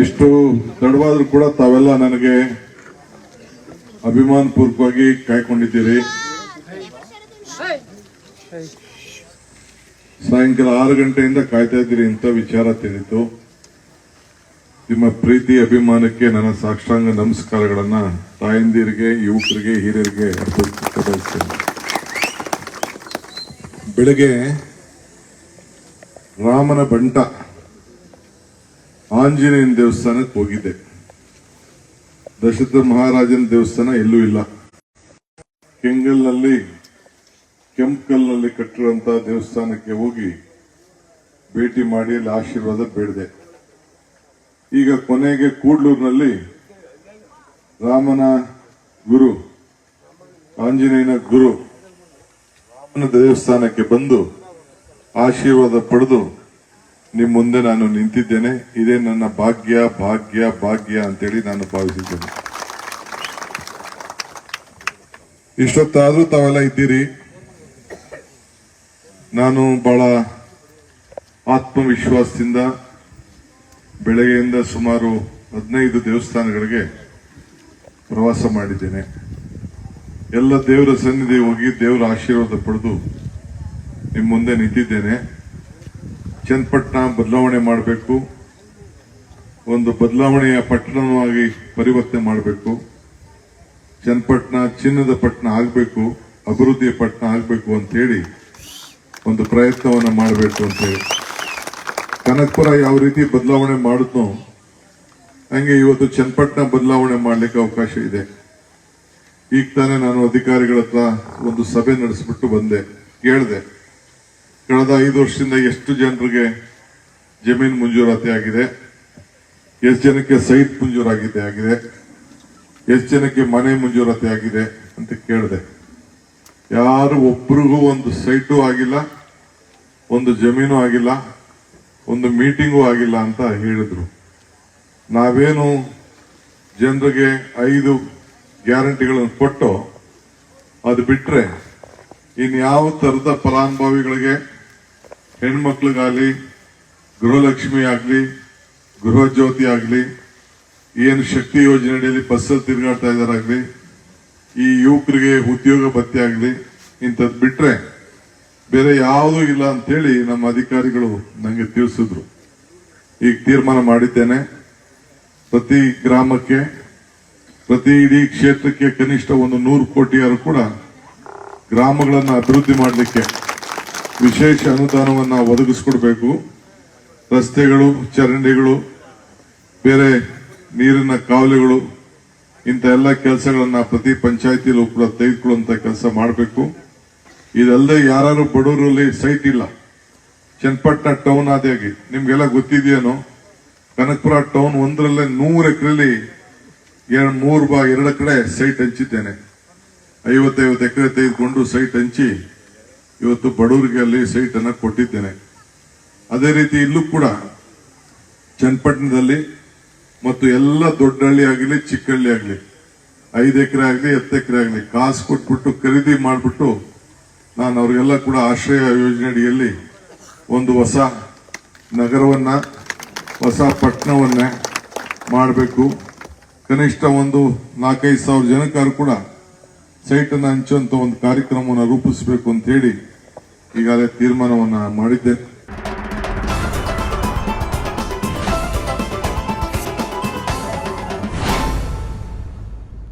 ಇಷ್ಟು ತಡವಾದ್ರೂ ಕೂಡ ತಾವೆಲ್ಲ ನನಗೆ ಅಭಿಮಾನ ಪೂರ್ವಕವಾಗಿ ಕಾಯ್ಕೊಂಡಿದ್ದೀರಿ. ಸಾಯಂಕಾಲ ಆರು ಗಂಟೆಯಿಂದ ಕಾಯ್ತಾ ಇದ್ದೀರಿ ಅಂತ ವಿಚಾರ ತಿಳಿತು ನಿಮ್ಮ ಪ್ರೀತಿ, ಅಭಿಮಾನಕ್ಕೆ ನನ್ನ ಸಾಕ್ಷಾಂಗ ನಮಸ್ಕಾರಗಳನ್ನ ತಾಯಂದಿರಿಗೆ, ಯುವಕರಿಗೆ, ಹಿರಿಯರಿಗೆ ಬೆಳಗ್ಗೆ ರಾಮನ ಬಂಟ ಆಂಜನೇಯನ ದೇವಸ್ಥಾನಕ್ಕೆ ಹೋಗಿದ್ದೆ. ದಶರಥ ಮಹಾರಾಜನ ದೇವಸ್ಥಾನ ಎಲ್ಲೂ ಇಲ್ಲ. ಕೆಂಗಲ್ನಲ್ಲಿ, ಕೆಂಪಕಲ್ನಲ್ಲಿ ಕಟ್ಟಿರುವಂತಹ ದೇವಸ್ಥಾನಕ್ಕೆ ಹೋಗಿ ಭೇಟಿ ಮಾಡಿ ಅಲ್ಲಿ ಆಶೀರ್ವಾದ ಬೇಡದೆ. ಈಗ ಕೊನೆಗೆ ಕೂಡ್ಲೂರಿನಲ್ಲಿ ರಾಮನ ಗುರು, ಆಂಜನೇಯನ ಗುರು ದೇವಸ್ಥಾನಕ್ಕೆ ಬಂದು ಆಶೀರ್ವಾದ ಪಡೆದು ನಿಮ್ಮ ಮುಂದೆ ನಾನು ನಿಂತಿದ್ದೇನೆ. ಇದೇ ನನ್ನ ಭಾಗ್ಯ ಭಾಗ್ಯ ಭಾಗ್ಯ ಅಂತೇಳಿ ನಾನು ಭಾವಿಸಿದ್ದೇನೆ. ಇಷ್ಟೊತ್ತಾದ್ರೂ ತಾವೆಲ್ಲ ಇದ್ದೀರಿ. ನಾನು ಬಹಳ ಆತ್ಮವಿಶ್ವಾಸದಿಂದ ಬೆಳಗ್ಗೆಯಿಂದ ಸುಮಾರು ಹದಿನೈದು ದೇವಸ್ಥಾನಗಳಿಗೆ ಪ್ರವಾಸ ಮಾಡಿದ್ದೇನೆ. ಎಲ್ಲ ದೇವರ ಸನ್ನಿಧಿ ಹೋಗಿ ದೇವರ ಆಶೀರ್ವಾದ ಪಡೆದು ನಿಮ್ಮ ಮುಂದೆ ನಿಂತಿದ್ದೇನೆ. ಚನ್ನಪಟ್ಟಣ ಬದಲಾವಣೆ ಮಾಡಬೇಕು. ಒಂದು ಬದಲಾವಣೆಯ ಪಟ್ಟಣವಾಗಿ ಪರಿವರ್ತನೆ ಮಾಡಬೇಕು. ಚನ್ನಪಟ್ಟಣ ಚಿನ್ನದ ಪಟ್ಟಣ ಆಗಬೇಕು, ಅಭಿವೃದ್ಧಿಯ ಪಟ್ಟಣ ಆಗಬೇಕು ಅಂತೇಳಿ ಒಂದು ಪ್ರಯತ್ನವನ್ನು ಮಾಡಬೇಕು ಅಂತೇಳಿ ಕನಕಪುರ ಯಾವ ರೀತಿ ಬದಲಾವಣೆ ಮಾಡುತ್ತೋ, ಹಂಗೆ ಇವತ್ತು ಚನ್ನಪಟ್ಟಣ ಬದಲಾವಣೆ ಮಾಡಲಿಕ್ಕೆ ಅವಕಾಶ ಇದೆ. ಈಗ ತಾನೇ ನಾನು ಅಧಿಕಾರಿಗಳ ಒಂದು ಸಭೆ ನಡೆಸಿಬಿಟ್ಟು ಬಂದೆ, ಕೇಳಿದೆ. ಕಳೆದ ಐದು ವರ್ಷದಿಂದ ಎಷ್ಟು ಜನರಿಗೆ ಜಮೀನು ಮಂಜೂರಾತಿ ಆಗಿದೆ? ಎಷ್ಟು ಜನಕ್ಕೆ ಸೈಟ್ ಮಂಜೂರಾಗಿದೆ ಆಗಿದೆ? ಎಷ್ಟು ಜನಕ್ಕೆ ಮನೆ ಮಂಜೂರಾತಿ ಆಗಿದೆ ಅಂತ ಕೇಳಿದೆ. ಯಾರು ಒಬ್ರಿಗೂ ಒಂದು ಸೈಟು ಆಗಿಲ್ಲ, ಒಂದು ಜಮೀನು ಆಗಿಲ್ಲ, ಒಂದು ಮೀಟಿಂಗು ಆಗಿಲ್ಲ ಅಂತ ಹೇಳಿದ್ರು. ನಾವೇನು ಜನರಿಗೆ ಐದು ಗ್ಯಾರಂಟಿಗಳನ್ನು ಕೊಟ್ಟು, ಅದು ಬಿಟ್ಟರೆ ಇನ್ಯಾವ ಥರದ ಫಲಾನುಭವಿಗಳಿಗೆ ಹೆಣ್ಮಕ್ಳಿಗಾಗ್ಲಿ ಗೃಹಲಕ್ಷ್ಮಿ ಆಗಲಿ ಗೃಹ ಜ್ಯೋತಿ ಆಗ್ಲಿ ಏನು ಶಕ್ತಿ ಯೋಜನೆ ಅಡಿಯಲ್ಲಿ ಬಸ್ಸಲ್ಲಿ ತಿರುಗಾಡ್ತಾ ಇದಾರಾಗ್ಲಿ ಈ ಯುವಕರಿಗೆ ಉದ್ಯೋಗ ಭತ್ಯೆ ಆಗಲಿ, ಇಂಥದ್ ಬಿಟ್ರೆ ಬೇರೆ ಯಾವುದೂ ಇಲ್ಲ ಅಂತೇಳಿ ನಮ್ಮ ಅಧಿಕಾರಿಗಳು ನನಗೆ ತಿಳಿಸಿದ್ರು. ಈಗ ತೀರ್ಮಾನ ಮಾಡಿದ್ದೇನೆ. ಪ್ರತಿ ಗ್ರಾಮಕ್ಕೆ, ಪ್ರತಿ ಇಡೀ ಕ್ಷೇತ್ರಕ್ಕೆ ಕನಿಷ್ಠ ಒಂದು ನೂರು ಕೋಟಿಯಾರು ಕೂಡ ಗ್ರಾಮಗಳನ್ನು ಅಭಿವೃದ್ಧಿ ಮಾಡಲಿಕ್ಕೆ ವಿಶೇಷ ಅನುದಾನವನ್ನು ಒದಗಿಸ್ಕೊಡ್ಬೇಕು. ರಸ್ತೆಗಳು, ಚರಂಡಿಗಳು, ಬೇರೆ ನೀರಿನ ಕಾವಲುಗಳು, ಇಂಥ ಎಲ್ಲ ಕೆಲಸಗಳನ್ನು ಪ್ರತಿ ಪಂಚಾಯತಿಲೂ ಕೂಡ ತೆಗೆದುಕೊಳ್ಳುವಂಥ ಕೆಲಸ ಮಾಡಬೇಕು. ಇದಲ್ಲದೆ ಯಾರು ಬಡವರಲ್ಲಿ ಸೈಟ್ ಇಲ್ಲ. ಚನ್ನಪಟ್ಟಣ ಟೌನ್ ಆದಿಯಾಗಿ ನಿಮ್ಗೆಲ್ಲ ಗೊತ್ತಿದೆಯೇನೋ? ಕನಕಪುರ ಟೌನ್ ಒಂದರಲ್ಲೇ ನೂರು ಎಕರೆಲಿ ಎರಡು, ಮೂರು ಬಾ ಎರಡು ಕಡೆ ಸೈಟ್ ಹಂಚಿದ್ದೇನೆ. ಐವತ್ತೈವತ್ತು ಎಕರೆ ತೆಗೆದುಕೊಂಡು ಸೈಟ್ ಹಂಚಿ ಇವತ್ತು ಬಡವರಿಗೆ ಅಲ್ಲಿ ಸೈಟ್ ಅನ್ನ ಕೊಟ್ಟಿದ್ದೇನೆ. ಅದೇ ರೀತಿ ಇಲ್ಲೂ ಕೂಡ ಚನ್ನಪಟ್ಟಣದಲ್ಲಿ ಮತ್ತು ಎಲ್ಲ ದೊಡ್ಡಹಳ್ಳಿ ಆಗಲಿ, ಚಿಕ್ಕಹಳ್ಳಿ ಆಗಲಿ, ಐದು ಎಕರೆ ಆಗಲಿ, ಹತ್ತು ಎಕರೆ ಆಗಲಿ, ಕಾಸು ಕೊಟ್ಬಿಟ್ಟು ಖರೀದಿ ಮಾಡಿಬಿಟ್ಟು ನಾನು ಅವರಿಗೆಲ್ಲ ಕೂಡ ಆಶ್ರಯ ಯೋಜನೆ ಅಡಿಯಲ್ಲಿ ಒಂದು ಹೊಸ ನಗರವನ್ನ, ಹೊಸ ಪಟ್ಟಣವನ್ನ ಮಾಡಬೇಕು. ಕನಿಷ್ಠ ಒಂದು ನಾಲ್ಕೈದು ಸಾವಿರ ಜನಕ್ಕಾರು ಕೂಡ ಸೈಟನ್ನು ಹಂಚುವಂಥ ಒಂದು ಕಾರ್ಯಕ್ರಮವನ್ನು ರೂಪಿಸಬೇಕು ಅಂತ ಹೇಳಿ ಈಗಾಗಲೇ ತೀರ್ಮಾನವನ್ನ ಮಾಡಿದ್ದೆ.